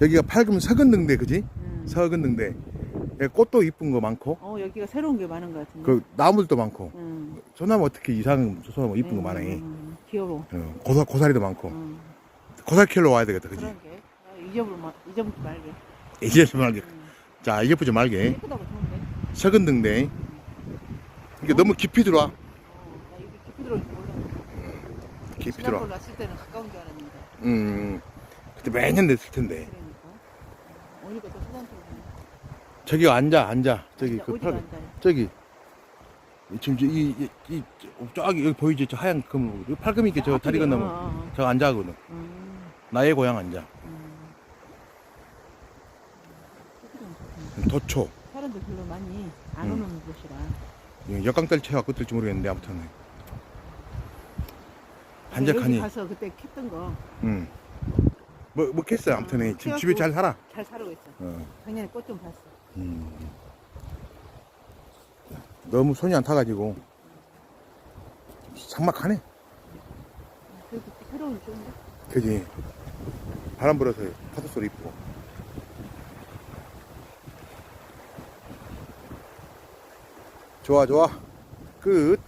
여기가 밝으면 서근등대 그지? 음. 서근등대 예, 꽃도 이쁜 거 많고 어 여기가 새로운 게 많은 것 같은데. 그 나물도 많고 음. 소나무 어떻게 이상 소나무 이쁜 거 많아 음, 귀여워. 어, 고사, 고사리도 많고 음. 고사리 킬러 와야 되겠다 그지? 그런 게 아, 잊어버리 마 잊어먹지 말게. 이제 말게 음. 자 이제부터 말게 예쁘다고 좋은데. 서근등대 이게 너무 깊이 들어와 어, 나 이게 깊이 들어올지 몰랐네. 깊이 지난번 들어와 났을 때는 가까운 줄 알았는데. 음 그때 매년 냈을 텐데 그러 오니까 또 수산처럼. 저기 앉아 앉아 저기 그 어디가? 저기 지금 저 이, 이, 이 저기 여기 보이지 저 하얀 금그 팔금 있게 저 아, 다리 그래요? 건너면 어, 어, 저 앉아거든 어. 음, 나의 고향 앉아 음. 도초 사람들 별로 많이 안 음. 오는 곳이라. 역강떨 채가 어떨지 모르겠는데 아무튼 여기 반짝하니 가서 그때 캤던 거잘 음. 뭐, 뭐 했어요 아무튼 음, 지금 집에 잘 살아 살고 있어. 어. 작년에 꽃 좀 봤어. 음. 너무 손이 안 타가지고 삭막하네 그래도 새로운 게 좋은데? 그지 바람 불어서 파도 소리 있고 좋아 좋아 끝